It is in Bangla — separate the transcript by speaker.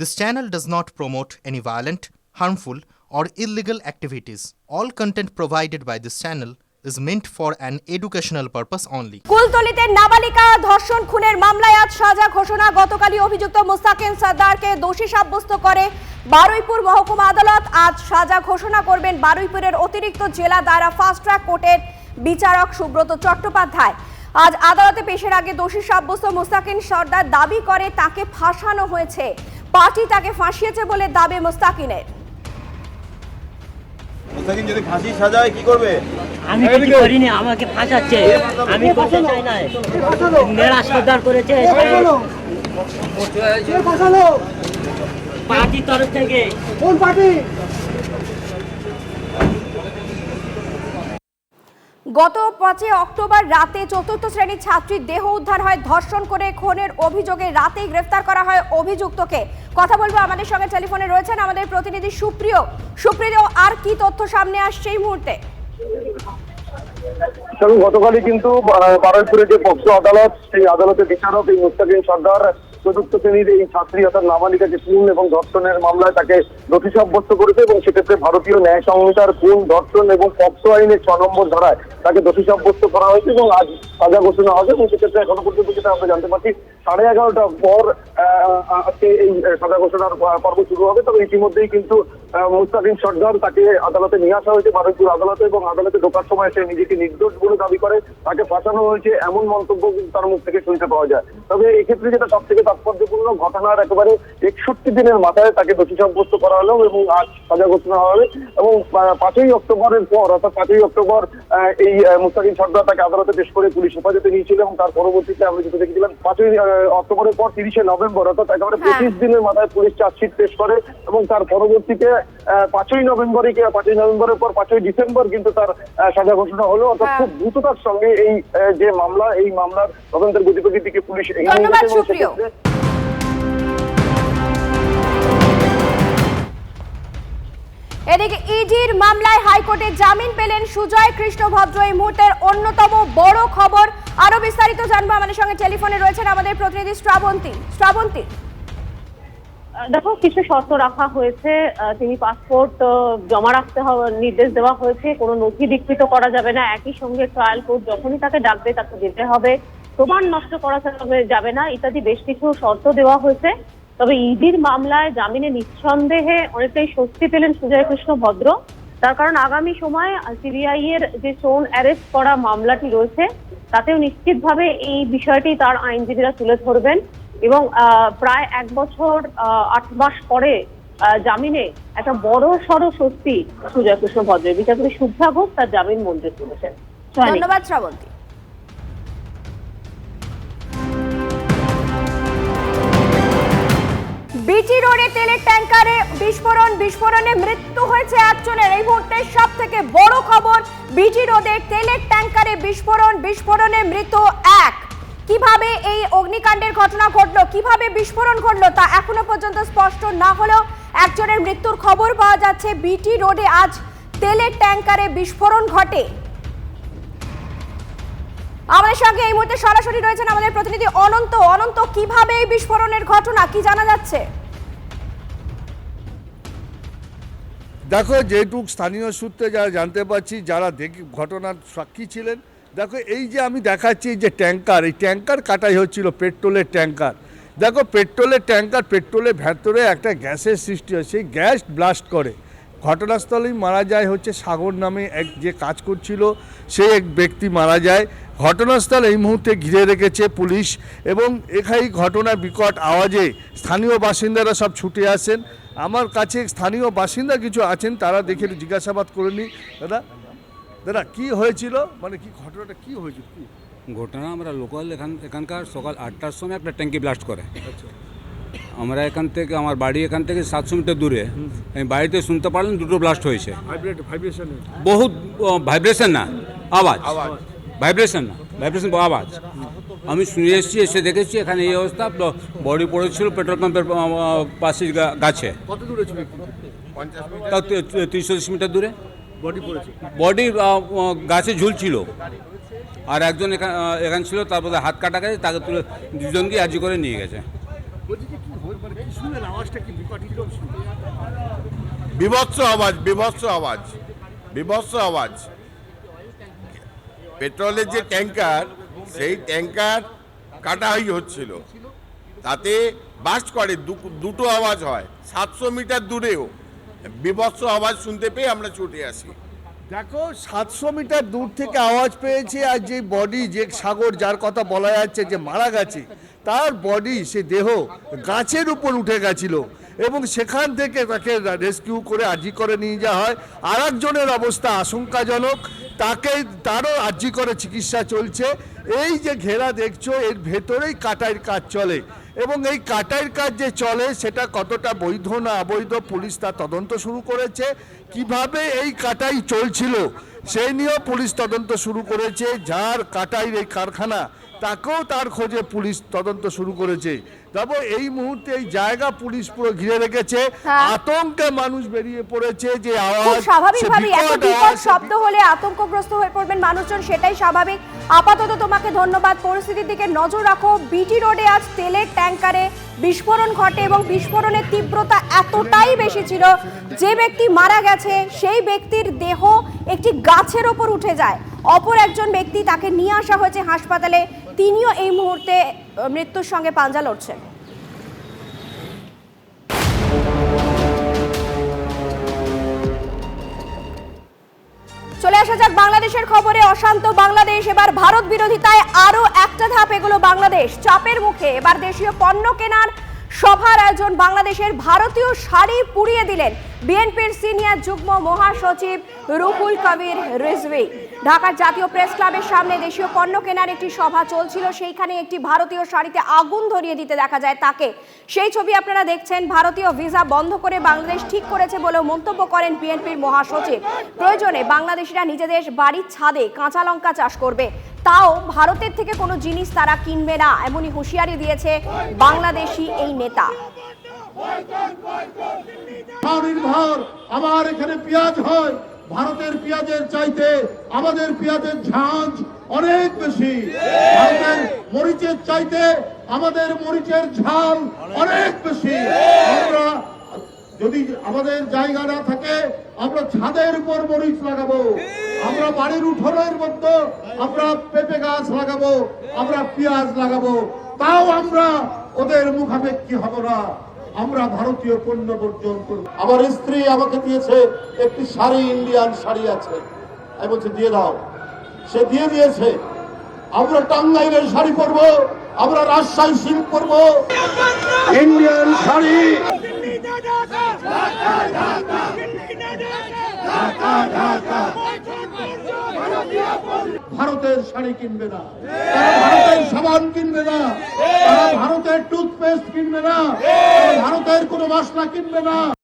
Speaker 1: This channel does not promote any violent, harmful, or illegal activities. All content provided by this channel is meant for an educational purpose only.
Speaker 2: কুলতলিতে নাবালিকা ধর্ষণ খুনের মামলায় আজ সাজা ঘোষণা গতকালই অভিযুক্ত মুস্তাকিম সর্দারকে দোষী সাব্যস্ত করে বারুইপুর মহকুমা আদালত আজ সাজা ঘোষণা করবেন বারুইপুরের অতিরিক্ত জেলা দ্বারা ফাস্ট ট্র্যাক কোর্টের বিচারক সুব্রত চট্টোপাধ্যায় আজ আদালতে পেশের আগে দোষী সাব্যস্ত মুস্তাকিম সর্দার দাবি করে তাকে ফাঁসানো হয়েছে পার্টি তাকে ফাঁসিয়েছে বলে দাবি মোস্তাকিনের
Speaker 3: পার্টি
Speaker 4: তরফ থেকে কোন পার্টি
Speaker 2: গত পাঁচই অক্টোবর রাতে চতুর্থ শ্রেণীর ছাত্রীর দেহ উদ্ধার হয় ধর্ষণ করে খুনের অভিযোগে রাতেই গ্রেফতার করা হয় অভিযুক্তকে কথা বলবো আমাদের সঙ্গে টেলিফোনে রয়েছেন আমাদের প্রতিনিধি সুপ্রিয় সুপ্রিয় আর কি তথ্য সামনে আসছে এই মুহূর্তে
Speaker 5: গতকালই কিন্তু বারুইপুরে যে পক্ষ আদালত সেই আদালতের বিচারক এই মুস্তাকিম সর্দার চতুর্থ শ্রেণীর এই ছাত্রী অর্থাৎ নাবালিকাকে খুন এবং ধর্ষণের মামলায় তাকে দোষী সাব্যস্ত করেছে এবং সেক্ষেত্রে ভারতীয় ন্যায় সংহিতার খুন ধর্ষণ এবং পক্সো আইনের ছ নম্বর ধারায় তাকে দোষী সাব্যস্ত করা হয়েছে এবং আজ সাজা ঘোষণা হবে এবং সেক্ষেত্রে এখনো পর্যন্ত যেটা আমরা জানতে পারছি সাড়ে এগারোটার পর আজকে এই সাজা ঘোষণার পর্ব শুরু হবে তবে ইতিমধ্যেই কিন্তু মুস্তাকিম সর্দার তাকে আদালতে নিয়ে আসা হয়েছে ভারতীয় আদালতে এবং আদালতে ঢোকার সময় সে নিজেকে নির্দোষ বলে দাবি করে তাকে ফাঁসানো হয়েছে এমন মন্তব্য কিন্তু তার মুখ থেকে শুনতে পাওয়া যায় তবে এক্ষেত্রে যেটা সব থেকে তাৎপর্যপূর্ণ ঘটনার একেবারে একষট্টি দিনের মাথায় তাকে দোষী সাব্যস্ত করা হলো এবং আজ সাজা ঘোষণা হবে এবং পাঁচই অক্টোবরের পর অর্থাৎ পাঁচই অক্টোবর এই মুস্তাকিম সর্দার তাকে আদালতে পেশ করে পুলিশ হেফাজতে নিয়েছিল এবং তার পরবর্তীতে আমরা যেটা দেখেছিলাম পাঁচই অক্টোবরের পর তিরিশে নভেম্বর অর্থাৎ একেবারে হ্যাঁ। পঁচিশ দিনের মাথায় পুলিশ চার্জশিট পেশ করে এবং তার পরবর্তীতে পাঁচই নভেম্বরে কি পাঁচই নভেম্বরের পর পাঁচই ডিসেম্বর কিন্তু তার সাজা ঘোষণা হলো অর্থাৎ হ্যাঁ। খুব দ্রুততার সঙ্গে এই যে মামলা এই মামলার তদন্তের গতিবিধি দিকে পুলিশ
Speaker 2: এগিয়ে গেছে এদিকে ইডির মামলায় হাইকোর্টে জামিন পেলেন সুজয় কৃষ্ণ ভদ্র এই মুহূর্তের অন্যতম বড় খবর আরো বিস্তারিত জানবো আমাদের সঙ্গে টেলিফোনে রয়েছেন আমাদের প্রতিনিধি শ্রাবন্তী শ্রাবন্তী
Speaker 6: দেখো কিছু শর্ত রাখা হয়েছে তিনি পাসপোর্ট জমা রাখতে হবে নির্দেশ দেওয়া হয়েছে কোনো নথি বিকৃত করা যাবে না একই সঙ্গে ট্রায়াল কোর্ট যখনই তাকে ডাকবে তাকে যেতে হবে প্রমাণ নষ্ট করা যাবে না ইত্যাদি বেশ কিছু শর্ত দেওয়া হয়েছে তবে ইডির মামলায় জামিনে নিঃসন্দেহে অনেকটাই স্বস্তি পেলেন সুজয় কৃষ্ণ ভদ্র তার কারণ আগামী সময় সিবিআই এর যে সোন অ্যারেস্ট করা মামলাটি রয়েছে তাতেও নিশ্চিতভাবে এই বিষয়টি তার আইনজীবীরা তুলে ধরবেন এবং প্রায় এক বছর আট মাস পরে জামিনে একটা বড় সড় স্বস্তি সুজয় কৃষ্ণ ভদ্রের বিচারপতি শুদ্ধা ঘোষ তার জামিন মঞ্জুর করেছেন
Speaker 2: ধন্যবাদ শ্রাবন্তী করে তেলের ট্যাঙ্কারে বিস্ফোরণ বিস্ফোরণে মৃত্যু হয়েছে একজনের এই মুহূর্তে সব থেকে বড় খবর বিটি রোডে তেলের ট্যাংকারে বিস্ফোরণ বিস্ফোরণে মৃত এক কিভাবে এই অগ্নিকাণ্ডের ঘটনা ঘটলো কিভাবে বিস্ফোরণ ঘটলো তা এখনো পর্যন্ত স্পষ্ট না হলেও একজনের মৃত্যুর খবর পাওয়া যাচ্ছে বিটি রোডে আজ তেলের ট্যাংকারে বিস্ফোরণ ঘটে আমাদের সঙ্গে এই মুহূর্তে সরাসরি রয়েছেন আমাদের প্রতিনিধি অনন্ত অনন্ত কিভাবে এই বিস্ফোরণের ঘটনা কি জানা যাচ্ছে
Speaker 7: দেখো যেটুক স্থানীয় সূত্রে যারা জানতে পারছি যারা দেখি ঘটনার সাক্ষী ছিলেন দেখো এই যে আমি দেখাচ্ছি যে ট্যাঙ্কার এই ট্যাঙ্কার কাটাই হচ্ছিল পেট্রোলের ট্যাঙ্কার দেখো পেট্রোলের ট্যাঙ্কার পেট্রোলের ভেতরে একটা গ্যাসের সৃষ্টি হয় সেই গ্যাস ব্লাস্ট করে ঘটনাস্থলেই মারা যায় হচ্ছে সাগর নামে এক যে কাজ করছিল সে এক ব্যক্তি মারা যায় ঘটনাস্থল এই মুহূর্তে ঘিরে রেখেছে পুলিশ এবং এখাই ঘটনা বিকট আওয়াজে স্থানীয় বাসিন্দারা সব ছুটে আসেন আমার কাছে স্থানীয় বাসিন্দা কিছু আছেন তারা দেখে জিজ্ঞাসাবাদ করে নি দাদা দাদা কি হয়েছিল মানে কি ঘটনাটা কি হয়েছিল
Speaker 8: কি ঘটনা আমরা লোকাল এখান এখানকার সকাল আটটার সময় একটা ট্যাঙ্কি ব্লাস্ট করে আচ্ছা। আমরা এখান থেকে আমার বাড়ি এখান থেকে সাতশো মিটার দূরে আমি বাড়িতে শুনতে পারলাম দুটো ব্লাস্ট হয়েছে বহুত ভাইব্রেশন না আওয়াজ ভাইব্রেশন না ভাইব্রেশন আওয়াজ আমি শুনে এসেছি এসে দেখেছি এখানে এই অবস্থা বডি পড়েছিল পেট্রোল পাম্পের পাশে গাছে তা তিরিশ চল্লিশ মিটার দূরে বডি বডি গাছে ঝুলছিল আর একজন এখানে ছিল তারপরে হাত কাটা গেছে তাকে তুলে দুজনকে আজি করে নিয়ে গেছে
Speaker 9: মানে
Speaker 8: বিভৎস আওয়াজ বিভৎস আওয়াজ বিভৎস আওয়াজ পেট্রোলের যে ট্যাঙ্কার সেই ট্যাঙ্কার কাটাহাই হচ্ছিল তাতে বাস্ট করে দুটো আওয়াজ হয় সাতশো মিটার দূরেও বিভৎস আওয়াজ শুনতে পেয়ে আমরা ছুটে আসি
Speaker 7: দেখো সাতশো মিটার দূর থেকে আওয়াজ পেয়েছে আর যে বডি যে সাগর যার কথা বলা যাচ্ছে যে মারা গেছে তার বডি সে দেহ গাছের উপর উঠে গেছিল এবং সেখান থেকে তাকে রেস্কিউ করে আজি করে নিয়ে যাওয়া হয় আর একজনের অবস্থা আশঙ্কাজনক তাকে তারও আর্জি করে চিকিৎসা চলছে এই যে ঘেরা দেখছো এর ভেতরেই কাটাইয়ের কাজ চলে এবং এই কাটাইয়ের কাজ যে চলে সেটা কতটা বৈধ না অবৈধ পুলিশ তার তদন্ত শুরু করেছে কিভাবে এই কাটাই চলছিল সেই নিয়েও পুলিশ তদন্ত শুরু করেছে যার কাটাই এই কারখানা তাকেও তার খোঁজে পুলিশ তদন্ত শুরু করেছে তবে এই মুহূর্তে এই জায়গা পুলিশ পুরো ঘিরে রেখেছে হ্যাঁ। আতঙ্কে মানুষ বেরিয়ে পড়েছে যে আওয়াজ
Speaker 2: স্বাভাবিকভাবে এত বিকট শব্দ হলে আতঙ্কগ্রস্ত হয়ে পড়বেন মানুষজন সেটাই স্বাভাবিক আপাতত তোমাকে ধন্যবাদ পরিস্থিতির দিকে নজর রাখো বিটি রোডে আজ তেলের ট্যাঙ্কারে বিস্ফোরণ ঘটে এবং বিস্ফোরণের তীব্রতা এতটাই বেশি ছিল যে ব্যক্তি মারা গেছে সেই ব্যক্তির দেহ একটি গাছের ওপর উঠে যায় অপর একজন ব্যক্তি তাকে নিয়ে আসা হয়েছে হাসপাতালে তিনিও এই মুহূর্তে মৃত্যুর সঙ্গে পাঞ্জা লড়ছেন চলে আসা যাক বাংলাদেশের খবরে অশান্ত বাংলাদেশ এবার ভারত বিরোধিতায় আরও একটা ধাপ এগুলো বাংলাদেশ চাপের মুখে এবার দেশীয় পণ্য কেনার সভার আয়োজন বাংলাদেশের ভারতীয় শাড়ি পুড়িয়ে দিলেন বিএনপির সিনিয়র যুগ্ম মহাসচিব রুহুল কবির রিজভি ঢাকার জাতীয় প্রেস ক্লাবের সামনে দেশীয় পণ্য কেনার একটি সভা চলছিল সেইখানে একটি ভারতীয় শাড়িতে আগুন ধরিয়ে দিতে দেখা যায় তাকে সেই ছবি আপনারা দেখছেন ভারতীয় ভিসা বন্ধ করে বাংলাদেশ ঠিক করেছে বলেও মন্তব্য করেন বিএনপির মহাসচিব প্রয়োজনে বাংলাদেশিরা নিজেদের বাড়ির ছাদে কাঁচা লঙ্কা চাষ করবে তাও ভারতের থেকে কোনো জিনিস তারা কিনবে না এমনই হুঁশিয়ারি দিয়েছে বাংলাদেশি এই নেতা
Speaker 10: নির্ভর আমার এখানে পেঁয়াজ হয় ভারতের পেঁয়াজের চাইতে আমাদের পেঁয়াজের ঝাঁজ অনেক বেশি ভারতের মরিচের চাইতে আমাদের মরিচের ঝাল অনেক বেশি যদি আমাদের জায়গা না থাকে আমরা ছাদের উপর মরিচ লাগাবো আমরা বাড়ির উঠোনের মধ্যে আমরা পেঁপে গাছ লাগাবো আমরা পেঁয়াজ লাগাবো তাও আমরা ওদের মুখাপেক্ষি হব না আমরা ভারতীয় পণ্য বর্জন করব
Speaker 11: আমার স্ত্রী আমাকে দিয়েছে একটি শাড়ি ইন্ডিয়ান শাড়ি আছে আমি বলছি দিয়ে দাও সে দিয়ে দিয়েছে আমরা টাঙ্গাইলের শাড়ি পরবো আমরা রাজশাহী সিল্ক পরবো
Speaker 12: ইন্ডিয়ান শাড়ি
Speaker 13: ভারতের শাড়ি কিনবে না তারা ভারতের সাবান কিনবে না তারা ভারতের টুথপেস্ট কিনবে না ভারতের কোনো মশলা কিনবে না